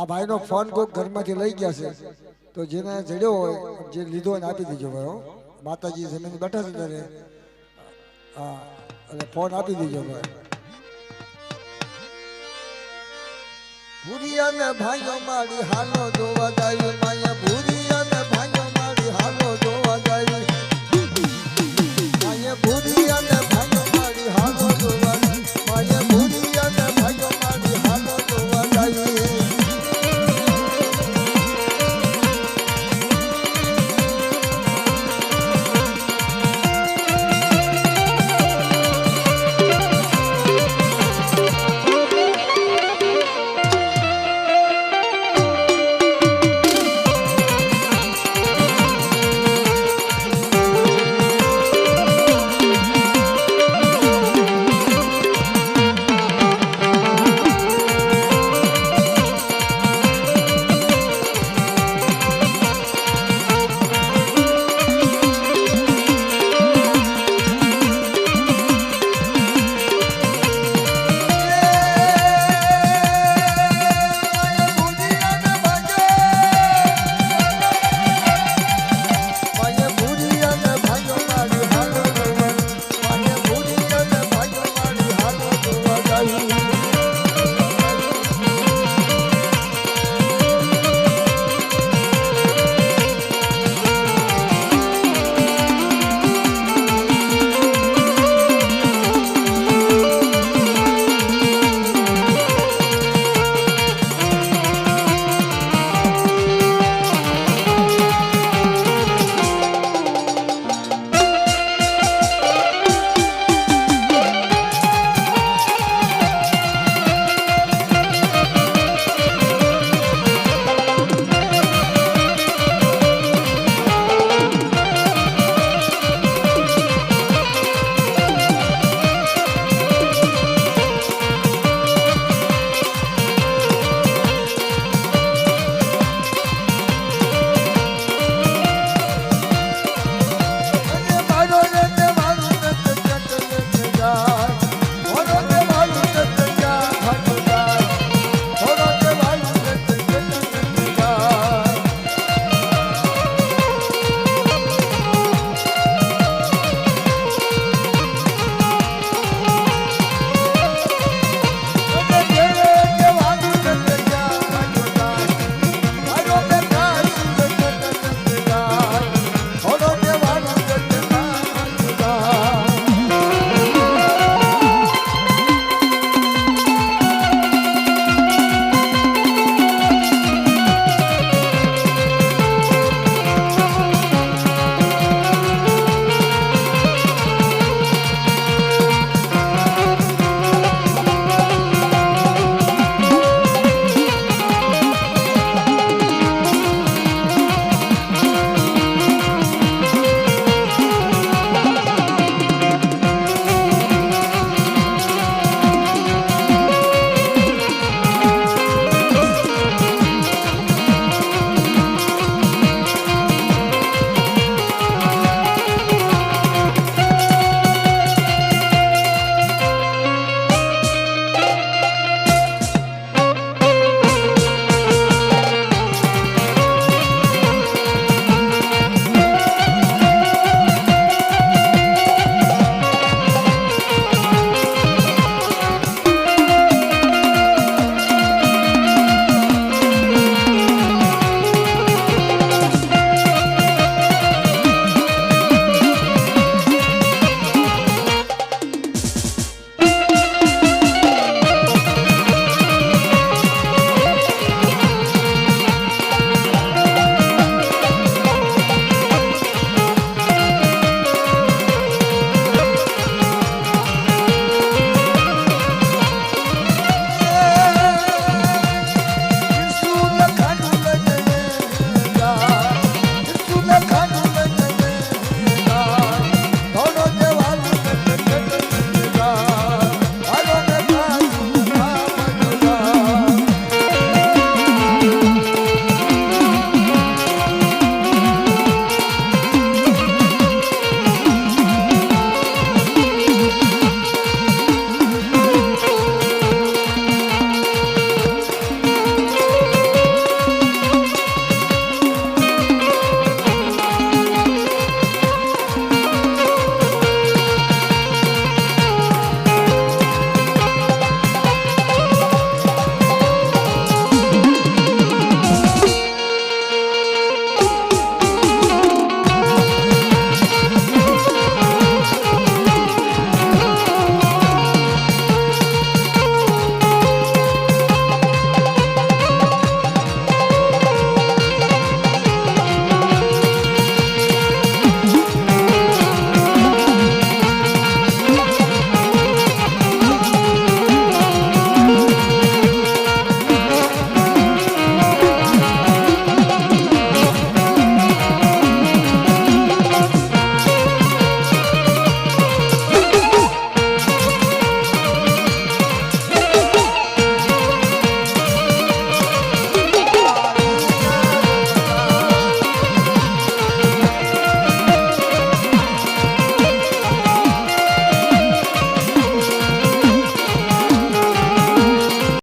આ ભાઈનો ફોન કોઈ ઘરમાંથી લઈ ગયા છે, તો જેને જડ્યો હોય જે લીધો હોય આપી દેજો ભાઈ માતાજી જમીન બેઠા છે ત્યારે. હા, એટલે ફોન આપી દેજો ભાઈ. ભૂરિયા ને ભાઈઓ મારી હાલો જોવા જાય, માયા ભૂરિયા ને ભાઈઓ